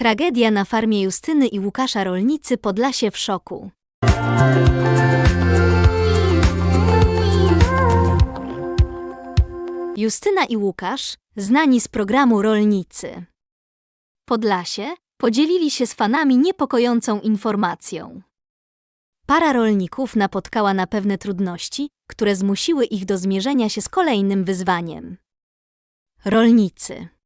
Tragedia na farmie Justyny i Łukasza rolnicy Podlasie w szoku. Justyna i Łukasz, znani z programu Rolnicy. Podlasie podzielili się z fanami niepokojącą informacją. Para rolników napotkała na pewne trudności, które zmusiły ich do zmierzenia się z kolejnym wyzwaniem. Rolnicy.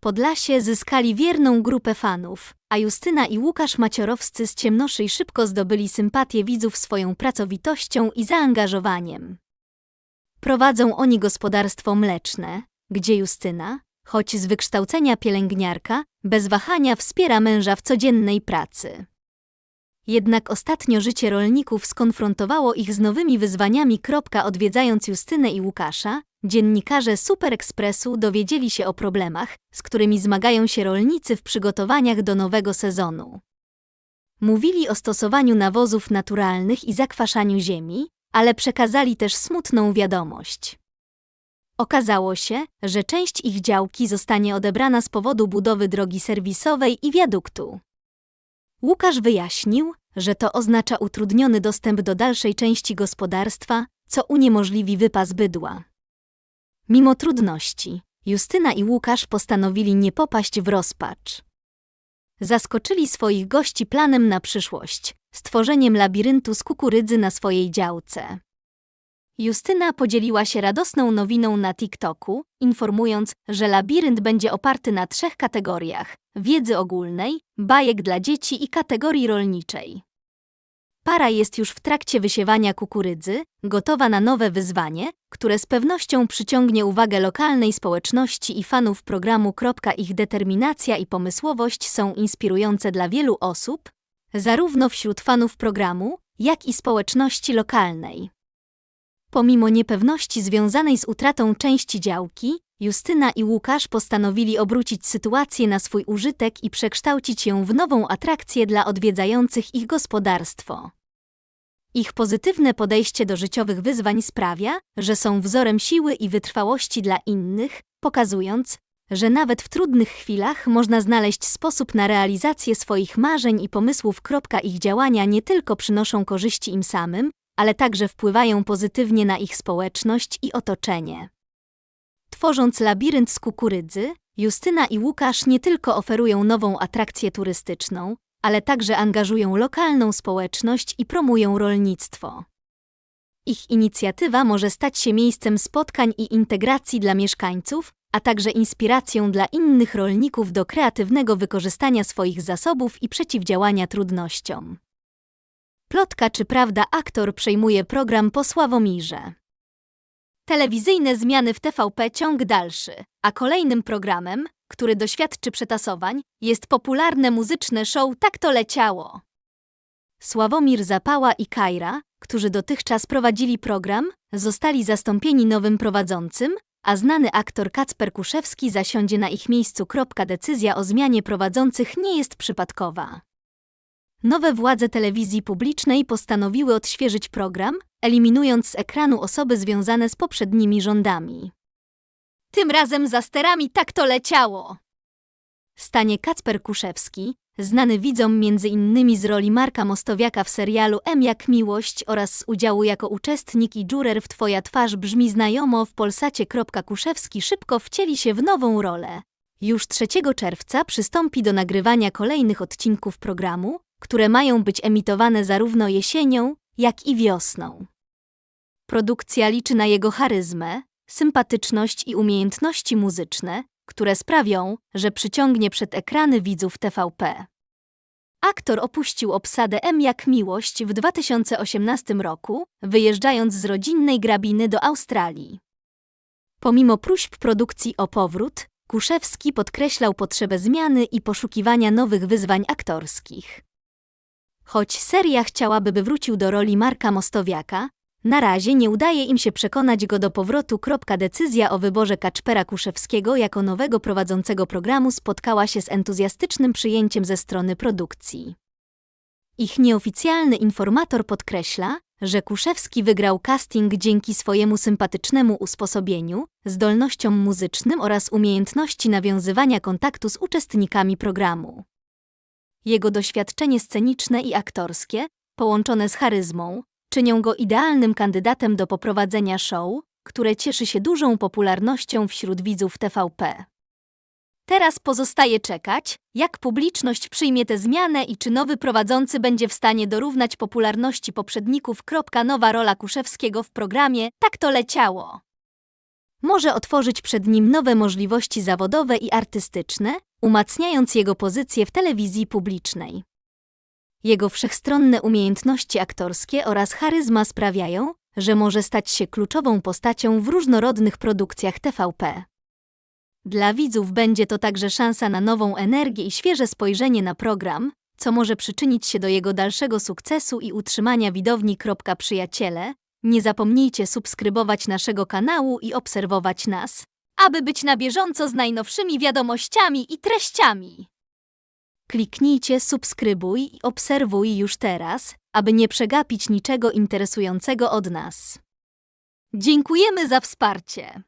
Podlasie zyskali wierną grupę fanów, a Justyna i Łukasz Maciorowscy z Ciemnoszej szybko zdobyli sympatię widzów swoją pracowitością i zaangażowaniem. Prowadzą oni gospodarstwo mleczne, gdzie Justyna, choć z wykształcenia pielęgniarka, bez wahania wspiera męża w codziennej pracy. Jednak ostatnio życie rolników skonfrontowało ich z nowymi wyzwaniami. Odwiedzając Justynę i Łukasza, dziennikarze Super Expressu dowiedzieli się o problemach, z którymi zmagają się rolnicy w przygotowaniach do nowego sezonu. Mówili o stosowaniu nawozów naturalnych i zakwaszaniu ziemi, ale przekazali też smutną wiadomość. Okazało się, że część ich działki zostanie odebrana z powodu budowy drogi serwisowej i wiaduktu. Łukasz wyjaśnił, że to oznacza utrudniony dostęp do dalszej części gospodarstwa, co uniemożliwi wypas bydła. Mimo trudności, Justyna i Łukasz postanowili nie popaść w rozpacz. Zaskoczyli swoich gości planem na przyszłość stworzeniem labiryntu z kukurydzy na swojej działce. Justyna podzieliła się radosną nowiną na TikToku, informując, że labirynt będzie oparty na trzech kategoriach: wiedzy ogólnej, bajek dla dzieci i kategorii rolniczej. Para jest już w trakcie wysiewania kukurydzy, gotowa na nowe wyzwanie, które z pewnością przyciągnie uwagę lokalnej społeczności i fanów programu. Ich determinacja i pomysłowość są inspirujące dla wielu osób, zarówno wśród fanów programu, jak i społeczności lokalnej. Pomimo niepewności związanej z utratą części działki, Justyna i Łukasz postanowili obrócić sytuację na swój użytek i przekształcić ją w nową atrakcję dla odwiedzających ich gospodarstwo. Ich pozytywne podejście do życiowych wyzwań sprawia, że są wzorem siły i wytrwałości dla innych, pokazując, że nawet w trudnych chwilach można znaleźć sposób na realizację swoich marzeń i pomysłów. Ich działania nie tylko przynoszą korzyści im samym, ale także wpływają pozytywnie na ich społeczność i otoczenie. Tworząc labirynt z kukurydzy, Justyna i Łukasz nie tylko oferują nową atrakcję turystyczną, ale także angażują lokalną społeczność i promują rolnictwo. Ich inicjatywa może stać się miejscem spotkań i integracji dla mieszkańców, a także inspiracją dla innych rolników do kreatywnego wykorzystania swoich zasobów i przeciwdziałania trudnościom. Plotka czy prawda aktor przejmuje program po Sławomirze. Telewizyjne zmiany w TVP ciąg dalszy, a kolejnym programem, który doświadczy przetasowań, jest popularne muzyczne show Tak to leciało. Sławomir Zapała i Kajra, którzy dotychczas prowadzili program, zostali zastąpieni nowym prowadzącym, a znany aktor Kacper Kuszewski zasiądzie na ich miejscu. Decyzja o zmianie prowadzących nie jest przypadkowa. Nowe władze telewizji publicznej postanowiły odświeżyć program, eliminując z ekranu osoby związane z poprzednimi rządami. Tym razem za sterami tak to leciało! Stanie Kacper Kuszewski, znany widzom innymi z roli Marka Mostowiaka w serialu M jak miłość oraz z udziału jako uczestnik i juror w Twoja twarz brzmi znajomo w Polsacie. Kuszewski szybko wcieli się w nową rolę. Już 3 czerwca przystąpi do nagrywania kolejnych odcinków programu, które mają być emitowane zarówno jesienią, jak i wiosną. Produkcja liczy na jego charyzmę, sympatyczność i umiejętności muzyczne, które sprawią, że przyciągnie przed ekrany widzów TVP. Aktor opuścił obsadę M jak miłość w 2018 roku, wyjeżdżając z rodzinnej grabiny do Australii. Pomimo próśb produkcji o powrót, Kuszewski podkreślał potrzebę zmiany i poszukiwania nowych wyzwań aktorskich. Choć seria chciałaby, by wrócił do roli Marka Mostowiaka, na razie nie udaje im się przekonać go do powrotu. Decyzja o wyborze Kaczpera Kuszewskiego jako nowego prowadzącego programu spotkała się z entuzjastycznym przyjęciem ze strony produkcji. Ich nieoficjalny informator podkreśla, że Kuszewski wygrał casting dzięki swojemu sympatycznemu usposobieniu, zdolnościom muzycznym oraz umiejętności nawiązywania kontaktu z uczestnikami programu. Jego doświadczenie sceniczne i aktorskie, połączone z charyzmą, czynią go idealnym kandydatem do poprowadzenia show, które cieszy się dużą popularnością wśród widzów TVP. Teraz pozostaje czekać, jak publiczność przyjmie tę zmianę i czy nowy prowadzący będzie w stanie dorównać popularności poprzedników. Nowa rola Kuszewskiego w programie Tak to leciało. Może otworzyć przed nim nowe możliwości zawodowe i artystyczne, umacniając jego pozycję w telewizji publicznej. Jego wszechstronne umiejętności aktorskie oraz charyzma sprawiają, że może stać się kluczową postacią w różnorodnych produkcjach TVP. Dla widzów będzie to także szansa na nową energię i świeże spojrzenie na program, co może przyczynić się do jego dalszego sukcesu i utrzymania widowni. Przyjaciele, nie zapomnijcie subskrybować naszego kanału i obserwować nas, aby być na bieżąco z najnowszymi wiadomościami i treściami. Kliknijcie subskrybuj i obserwuj już teraz, aby nie przegapić niczego interesującego od nas. Dziękujemy za wsparcie.